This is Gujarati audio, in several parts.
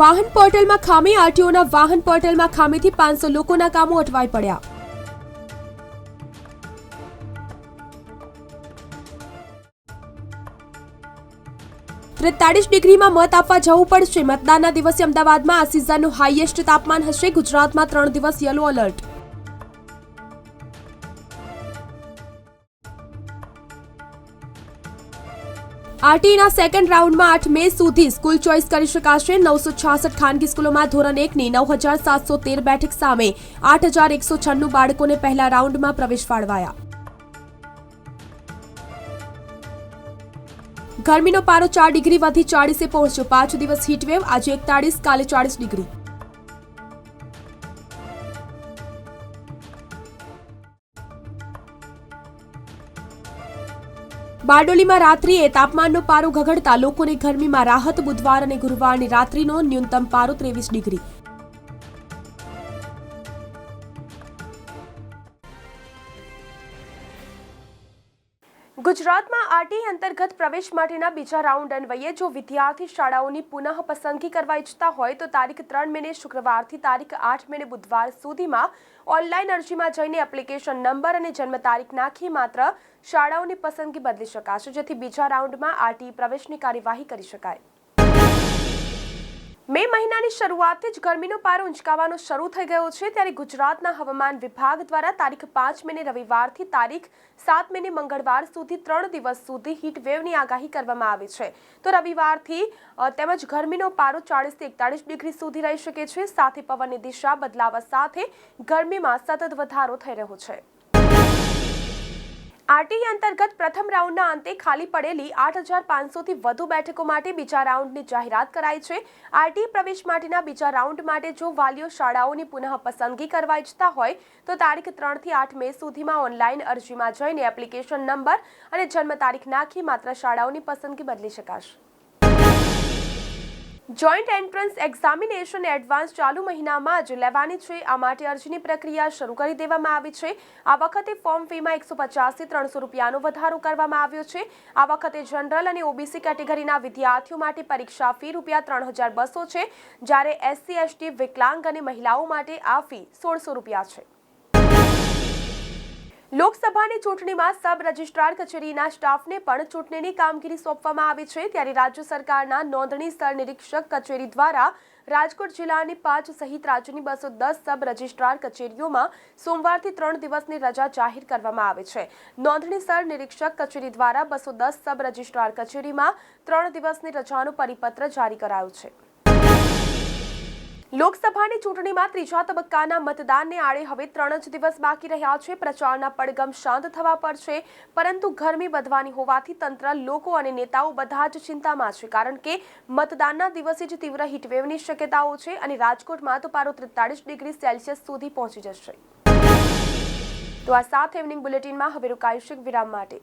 વાહન પોર્ટલમાં ખામી, આરટીઓના વાહન પોર્ટલમાં ખામીથી પાંચસો લોકોના કામો અટવાઈ પડ્યા. ત્રેતાળીસ ડિગ્રીમાં મત આપવા જવું પડશે. મતદાનના દિવસે અમદાવાદમાં આ સિઝનનું હાઈએસ્ટ તાપમાન હશે. ગુજરાતમાં ત્રણ દિવસ યલો એલર્ટ આરટીના સેકન્ડ રાઉન્ડમાં આઠ મે સુધી સ્કૂલ ચોઇસ કરી શકાશે. નવસો છાસઠ ખાનગી સ્કૂલોમાં ધોરણ એકની નવ હજાર સાતસો તેર બેઠક સામે આઠ હજાર એકસો છન્નું બાળકોને પહેલા રાઉન્ડમાં પ્રવેશ ફાળવાયા. ગરમીનો પારો ચાર ડિગ્રી વધી ચાળીસે પહોંચ્યો. પાંચ દિવસ હીટવેવ આજે એકતાળીસ, કાલે ચાળીસ ડિગ્રી. બારડોલીમાં રાત્રિએ તાપમાનનો પારો ઘગડતા લોકોને ગરમીમાં રાહત બુધવાર અને ગુરુવારની રાત્રિનો ન્યૂનતમ પારો ત્રેવીસ ડિગ્રી. ગુજરાતમાં આરટી અંતર્ગત પ્રવેશ માટેના બીજા રાઉન્ડ અન્વયે જો વિદ્યાર્થી શાળાઓની પુનઃ પસંદગી કરવા ઈચ્છતા હોય તો તારીખ ત્રણ મેને શુક્રવારથી તારીખ આઠ મેને બુધવાર સુધીમાં ઓનલાઈન અરજીમાં જઈને એપ્લિકેશન નંબર અને જન્મ તારીખ નાખી માત્ર શાળાઓની પસંદગી બદલી શકાશે, જેથી બીજા રાઉન્ડમાં આરટી પ્રવેશની કાર્યવાહી કરી શકાય. મે મહિનાની શરૂઆતથી જ ગરમીનો પારો ઉંચકાવાનો શરૂ થઈ ગયો છે. ત્યારે ગુજરાતના હવામાન વિભાગ દ્વારા તારીખ પાંચ મેને રવિવારથી તારીખ સાત મેને મંગળવાર સુધી ત્રણ દિવસ સુધી હીટ વેવની આગાહી કરવામાં આવી છે. તો રવિવારથી તેમજ ગરમીનો પારો ચાળીસથી એકતાળીસ ડિગ્રી સુધી રહી શકે છે. સાથે પવનની દિશા બદલાવા સાથે ગરમીમાં સતત વધારો થઈ રહ્યો છે. આરટીઈ અંતર્ગત પ્રથમ રાઉન્ડના અંતે ખાલી પડેલી આઠ હજાર પાંચસોથી વધુ બેઠકો માટે બીજા રાઉન્ડની જાહેરાત કરાઈ છે. આરટીઈ પ્રવેશ માટેના બીજા રાઉન્ડ માટે જો વાલીઓ શાળાઓની પુનઃ પસંદગી કરવા ઈચ્છતા હોય, તો તારીખ ત્રણથી આઠ મે સુધીમાં ઓનલાઈન અરજીમાં જઈને એપ્લિકેશન નંબર અને જન્મ તારીખ નાખી માત્ર શાળાઓની પસંદગી બદલી શકાશે. જોઈન્ટ એન્ટ્રન્સ એક્ઝામિનેશન એડવાન્સ ચાલુ મહિનામાં જ લેવાની છે. આ માટે અરજીની પ્રક્રિયા શરૂ કરી દેવામાં આવી છે. આ વખતે ફોર્મ ફીમાં એકસો પચાસથી ત્રણસો રૂપિયાનો વધારો કરવામાં આવ્યો છે. આ વખતે જનરલ અને ઓબીસી કેટેગરીના વિદ્યાર્થીઓ માટે પરીક્ષા ફી રૂપિયા ત્રણ હજાર બસો છે. જ્યારે એસસી એસટી વિકલાંગ અને મહિલાઓ માટે આ ફી સોળસો રૂપિયા છે. લોકસભાની ચૂંટણીમાં સબ રજિસ્ટ્રાર કચેરીના સ્ટાફને પણ ચૂંટણીની કામગીરી સોંપવામાં આવી છે. ત્યારે રાજ્ય સરકારના નોંધણી સ્થળ નિરીક્ષક કચેરી દ્વારા રાજકોટ જિલ્લાની પાંચ સહિત રાજ્યની બસો દસ સબ રજિસ્ટ્રાર કચેરીઓમાં સોમવારથી ત્રણ દિવસની રજા જાહેર કરવામાં આવે છે. નોંધણી સ્થળ નિરીક્ષક કચેરી દ્વારા બસો દસ સબ રજિસ્ટ્રાર કચેરીમાં ત્રણ દિવસની રજાનો પરિપત્ર જારી કરાયો છે. લોકસભાની ચૂંટણીમાં ત્રીજા તબક્કાના મતદાનને આડે હવે ત્રણ જ દિવસ બાકી રહ્યા છે. પ્રચારના પડગમ શાંત થવા પર છે, પરંતુ ગરમી વધવાની હોવાથી તંત્ર, લોકો અને નેતાઓ બધા જ ચિંતામાં છે, કારણ કે મતદાનના દિવસે જ તીવ્ર હીટવેવની શક્યતાઓ છે અને રાજકોટમાં તો પારો ત્રેતાળીસ ડિગ્રી સેલ્સિયસ સુધી પહોંચી જશે. તો આ સાથે ઇવનિંગ બુલેટિનમાં હવે રોકાઈશું વિરામ માટે.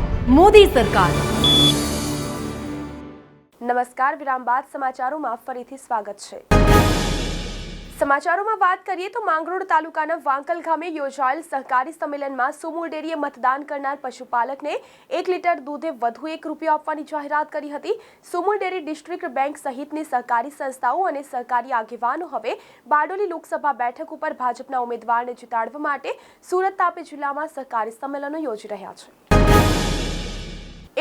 મોદી સરકાર. નમસ્કાર, વિરામ બાદ સમાચારોમાં ફરીથી સ્વાગત છે. સમાચારોમાં વાત કરીએ તો માંગરોળ તાલુકાના વાંકલ ગામે યોજાયેલ સહકારી સંમેલનમાં સુમૂળ ડેરીએ મતદાન કરનાર પશુપાલકને એક લીટર દૂધે વધુ એક રૂપિયો આપવાની જાહેરાત કરી હતી. સુમૂળ ડેરી ડિસ્ટ્રિક્ટ બેંક સહિતની સહકારી સંસ્થાઓ અને સહકારી આગેવાનો હવે બારડોલી લોકસભા બેઠક ઉપર ભાજપના ઉમેદવારને જીતાડવા માટે સુરત તાપી જિલ્લામાં સહકારી સંમેલનો યોજી રહ્યા છે.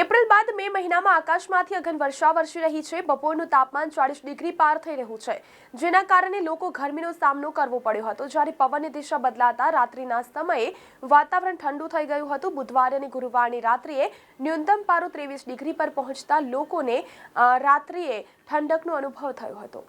એપ્રિલ બાદ મે મહિનામાં આકાશમાંથી અઘન વર્ષા વરસી રહી છે. બપોરનું તાપમાન ચાળીસ ડિગ્રી પાર થઈ રહ્યું છે. જેના કારણે લોકો ગરમીનો સામનો કરવો પડ્યો હતો. જ્યારે પવનની દિશા બદલાતા રાત્રિના સમયે વાતાવરણ ઠંડુ થઈ ગયું હતું. બુધવારે અને ગુરુવારની રાત્રિએ ન્યૂનતમ પારો ત્રેવીસ ડિગ્રી પર પહોંચતા લોકોને રાત્રિએ ઠંડકનો અનુભવ થયો હતો.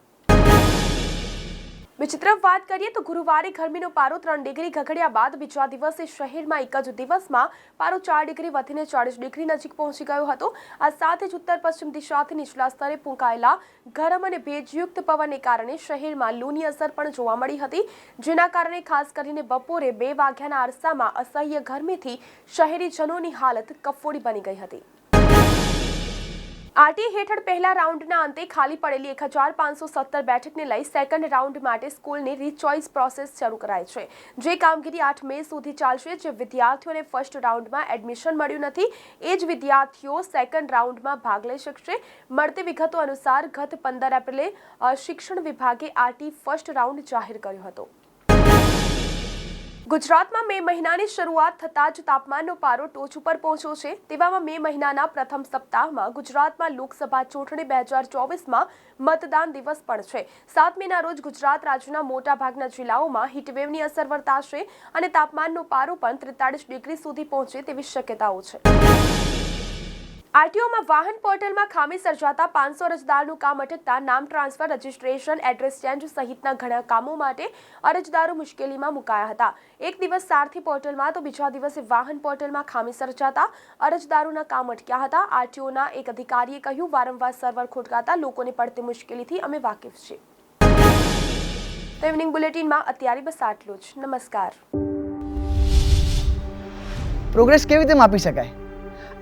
બીજી વાત કરીએ તો ગુરુવારે ગરમીનો પારો ત્રણ ડિગ્રી ઘગડ્યા બાદ બીજા દિવસે શહેરમાં એક જ દિવસમાં પારો ચાર ડિગ્રી વધીને ચાળીસ ડિગ્રી નજીક પહોંચી ગયો હતો. આ સાથે જ ઉત્તર પશ્ચિમ દિશાથી નીચલા સ્તરે ફૂંકાયેલા ગરમ અને ભેજયુક્ત પવનને કારણે શહેરમાં લૂની અસર પણ જોવા મળી હતી. જેના કારણે ખાસ કરીને બપોરે બે વાગ્યાના અરસામાં અસહ્ય ગરમીથી શહેરીજનોની હાલત કફોડી બની ગઈ હતી. આરટી હેઠળ પહેલા રાઉન્ડના અંતે ખાલી પડેલી એક હજાર પાંચસો સત્તર બેઠકને લઈ સેકન્ડ રાઉન્ડ માટે સ્કૂલની રીચોઇસ પ્રોસેસ શરૂ કરાઈ છે. જે કામગીરી આઠ મે સુધી ચાલશે, જે વિદ્યાર્થીઓને ફર્સ્ટ રાઉન્ડમાં એડમિશન મળ્યું નથી, એ જ વિદ્યાર્થીઓ સેકન્ડ રાઉન્ડમાં ભાગ લઈ શકશે. મળતી વિગતો અનુસાર ગત પંદર એપ્રિલે શિક્ષણ વિભાગે આરટી ફર્સ્ટ રાઉન્ડ જાહેર કર્યો હતો. ગુજરાતમાં મે મહિનાની શરૂઆત થતાં જ તાપમાનનો પારો ટોચ ઉપર પહોંચ્યો છે. તેવામાં મે મહિનાના પ્રથમ સપ્તાહમાં ગુજરાતમાં લોકસભા ચૂંટણી બે હજાર ચોવીસમાં મતદાન દિવસ પણ છે. સાત મેના રોજ ગુજરાત રાજ્યના મોટાભાગના જિલ્લાઓમાં હીટવેવની અસર વર્તાશે અને તાપમાનનો પારો પણ ત્રેતાળીસ ડિગ્રી સુધી પહોંચે તેવી શક્યતાઓ છે. આરટીઓમાં વાહન પોર્ટલમાં ખામી સર્જાતા પાંચસો અરજદારનું કામ અટકતા નામ ટ્રાન્સફર, રજિસ્ટ્રેશન, એડ્રેસ ચેન્જ સહિતના ઘણા કામો માટે અરજદારો મુશ્કેલીમાં મુકાયા હતા. એક દિવસ સારથી પોર્ટલમાં તો બીજા દિવસે વાહન પોર્ટલમાં ખામી સર્જાતા અરજદારોના કામ અટક્યા હતા. આરટીઓના એક અધિકારીએ કહ્યું, વારંવાર સર્વર ખોટકાતા લોકોને પડતી મુશ્કેલીથી અમે વાકેફ છીએ. ઇવનિંગ બુલેટિનમાં અત્યારે બસ આટલું જ. નમસ્કાર. પ્રોગ્રેસ કેવી રીતે માપી શકાય?